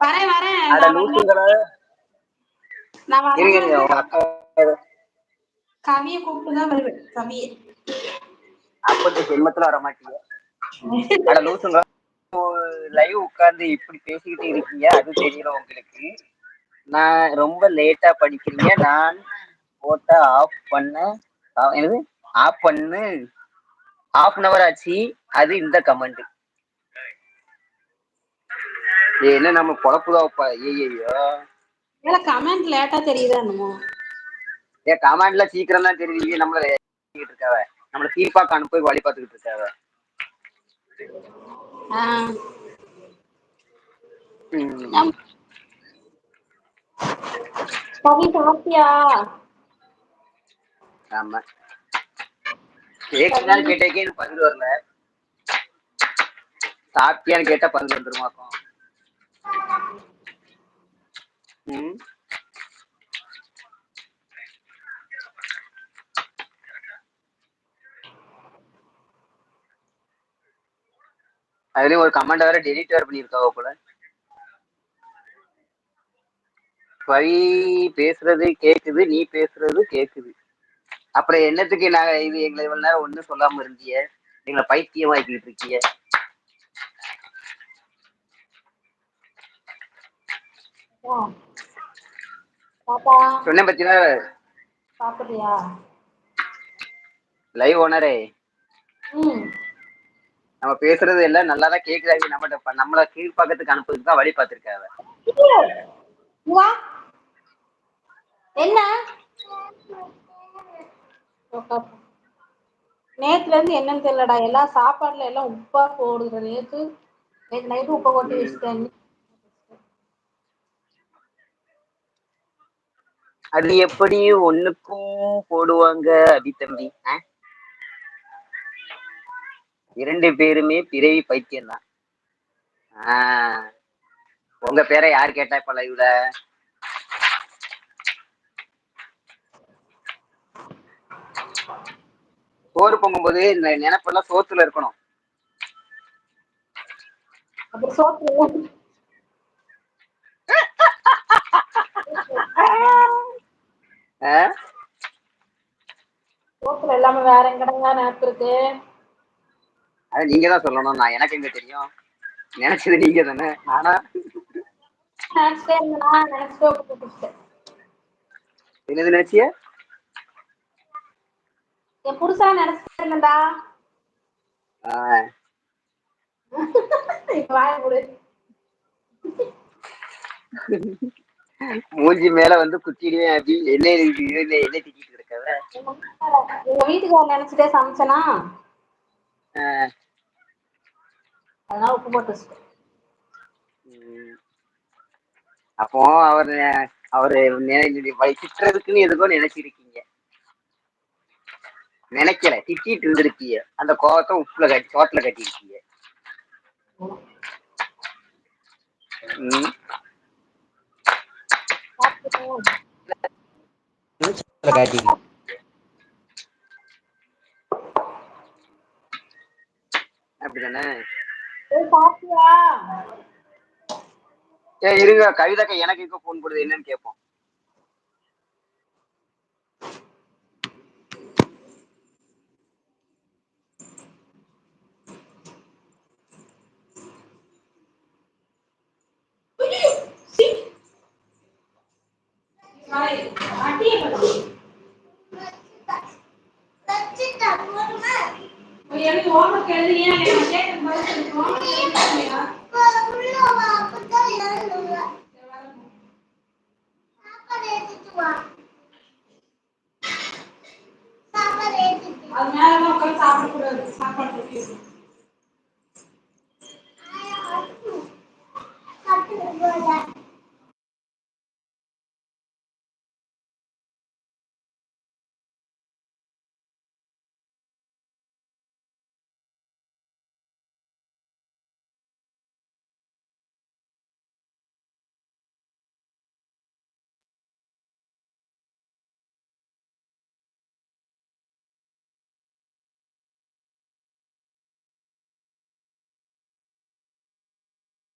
வரேன் வரேன். கவியை கூப்பிட்டு தான் வருவேன். கவியை. அப்படி ஜென்மத்துல வர மாட்டீங்க. அட லூசுங்க லைவ் உட்கார்ந்து இப்படி பேசிக்கிட்டு இருக்கீங்க அது தெரியல உங்களுக்கு. நான் ரொம்ப லேட்டா படிக்கிறீங்க. நான் போட்ட ஆஃப் பண்ண. என்னது? ஆஃப் பண்ணு. ஹாஃப் அன் அவர் ஆச்சு. அது இந்த கமெண்ட் என்ன நம்ம பொழப்புதாப்பா ஐயோ இல்ல கமெண்ட் லேட்டா தெரியுதா என்னமோ? ஏன் கமெண்ட்ல சீக்கிரம் தான் தெரியுது. நம்மள இருக்காவ. நம்மள தீர்ப்பாக்க அனுப்பி வழி பார்த்துக்கிட்டு இருக்காவ. கவி சாப்பிட்டியா ஆமா. கேட்டேக்கே பதில் வரல. சாப்பிட்டியான்னு கேட்டா பதில் வந்துருமாக்கும். அதுலயும் ஒரு கமெண்ட் வேற டெலிட் வேற பண்ணிருக்காவோ போல. வழி பேசுறது கேக்குது நீ பேசுறது கேக்குது. அப்புறம் என்னத்துக்கு நாங்க இது எங்களை இவ்வளவு நேரம் ஒண்ணும் சொல்லாம இருந்தீங்க எங்களை பைத்தியமாக்கிட்டு இருக்கீங்க சொன்னேன் பத்தியா? சாப்பிடுறியா லைவ் ஓனரே நம்ம பேசுறது எல்லாம் நல்லா தான் நம்மகிட்ட நம்மள கீழ்ப்பாக்கத்துக்கு அனுப்புறதுக்கு தான் வழி பார்த்திருக்காவ என்ன? நேத்துல இருந்து என்னன்னு தெரியலடா. எல்லாம் சாப்பாடுல எல்லாம் உப்பா போடுற நேத்து நேத்து நைட்டு உப்பை கொட்டி வச்சுட்டேன். அது எப்படி ஒண்ணுக்கும் போடுவாங்க அடி தம்பி? இரண்டு பேருமே பிறவி பைத்தியம் தான் உங்க பேரை யார் கேட்டா இப்ப லைவ்ல சோறு பொங்கும்போது இந்த நினைப்பெல்லாம் சோத்துல இருக்கணும். சோத்துல? சோத்துல எல்லாமே வேற எங்கடங்க நேரத்து இருக்கு? அது நீங்க தான் சொல்லணும். நான் எனக்கு எங்க தெரியும்? நினைச்சது நீங்க தானே நானா நினைச்சிட்டே உப்பு போட்டு வச்சுட்டேன் என்னது நினைச்சிய? என் புருஷா வாய மூடு. மூஞ்சி மேல வந்து குத்திடுவேன் அப்படி என்ன என்ன என்ன திட்டிட்டு இருக்காத. எங்க வீட்டுக்காரர் நினைச்சிட்டே சமைச்சனா? அதனால உப்பு போட்டு. அப்போ அவர் அவரு திட்டுறதுக்குன்னு எதுக்கோ நினைச்சிருக்கீங்க. நினைக்கல திட்டிட்டு இருந்திருக்கீங்க. அந்த கோவத்தை உப்புல கட்டி சோத்துல கட்டிருக்கீங்க காட்டிருக்கீங்க அப்படிதானே இருங்க. கவிதாக்கா எனக்கு இப்போ ஃபோன் போடுது? என்னன்னு கேட்போம் எனக்கு homework எனக்கு அது சாப்பிடக்கூடாது. சாப்பாடு